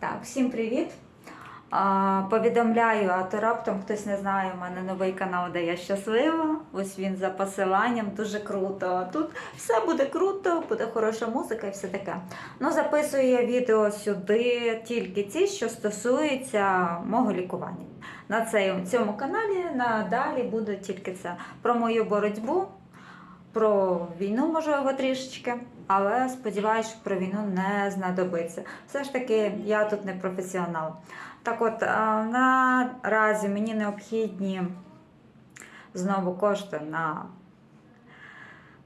Так, всім привіт. Повідомляю, а то раптом хтось не знає, у мене новий канал, де я щаслива. Ось він за посиланням, дуже круто. Тут все буде круто, буде хороша музика і все таке. Ну, записую я відео сюди тільки ті, що стосуються мого лікування. На цьому каналі надалі буде тільки це про мою боротьбу, про війну, можливо, трішечки, але сподіваюся, що про війну не знадобиться. Все ж таки, я тут не професіонал. Так от, наразі мені необхідні знову кошти на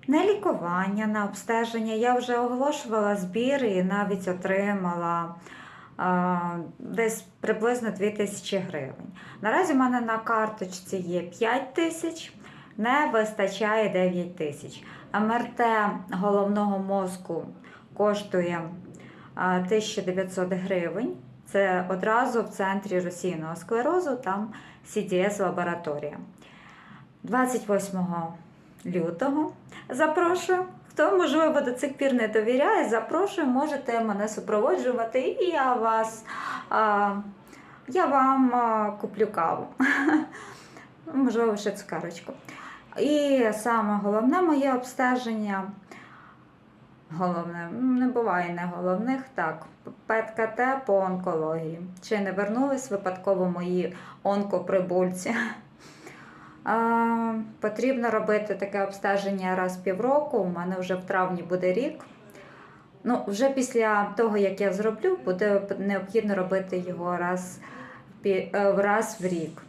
на лікування, на обстеження. Я вже оголошувала збір і навіть отримала а, десь приблизно 2 тисячі гривень. Наразі в мене на карточці є 5 тисяч, не вистачає 9 тисяч. МРТ головного мозку коштує 1900 гривень. Це одразу в центрі російного склерозу, там CDS лабораторія. 28 лютого запрошую. Хто, можливо, до цих пір не довіряє, запрошую, можете мене супроводжувати, і я вас а, я вам а, куплю каву. Можливо, ще цукарочку. І саме головне моє обстеження. Головне, не буває не головних, так. ПЕТ-КТ по онкології. Чи не вернулись випадково мої онкоприбульці? Потрібно робити таке обстеження раз в півроку. У мене вже в травні буде рік. Ну, вже після того, як я зроблю, буде необхідно робити його раз, е, раз в рік.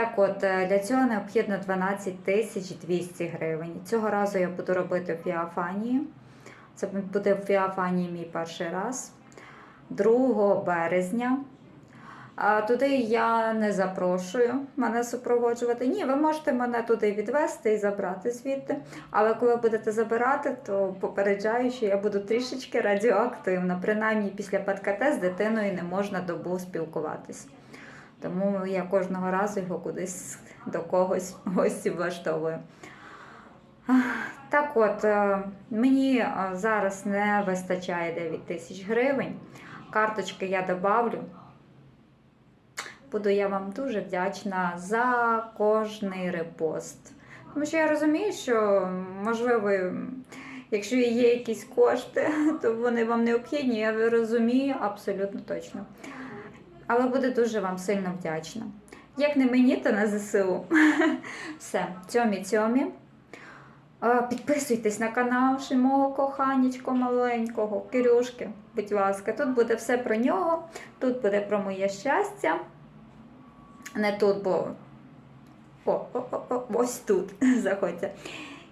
Так от, е, для цього необхідно 12 тисяч 200 гривень. Цього разу я буду робити в Фіафанії. Це буде в Фіафанії мій перший раз. 2 березня. Туди я не запрошую мене супроводжувати. Ні, ви можете мене туди відвести і забрати звідти. Але коли будете забирати, то попереджаю, що я буду трішечки радіоактивна. Принаймні після ПТКТ з дитиною не можна добу спілкуватись. Тому я кожного разу його кудись до когось гості влаштовую. Так от, е, мені е, зараз не вистачає 9 тисяч гривень. Карточки я добавлю. Буду я вам дуже вдячна за кожний репост. Тому що я розумію, що можливо, якщо є якісь кошти, то вони вам необхідні. Я розумію абсолютно точно. Але буду дуже вам сильно вдячна. Як не мені, то на ЗСУ. Все, цьомі цьомі. Е, Підписуйтесь на канал ще мого коханічко маленького, Кирюшки, будь ласка, тут буде все про нього, тут буде про моє щастя. Не тут, бо о, о, о, о, ось тут заходьте.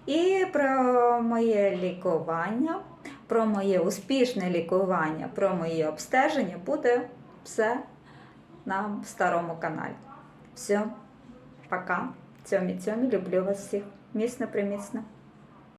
І про моє лікування, про моє успішне лікування, про мої обстеження буде все на старому каналі. Все, пока. Цьомі, цьомі, люблю вас всіх. Міцно, приміцно.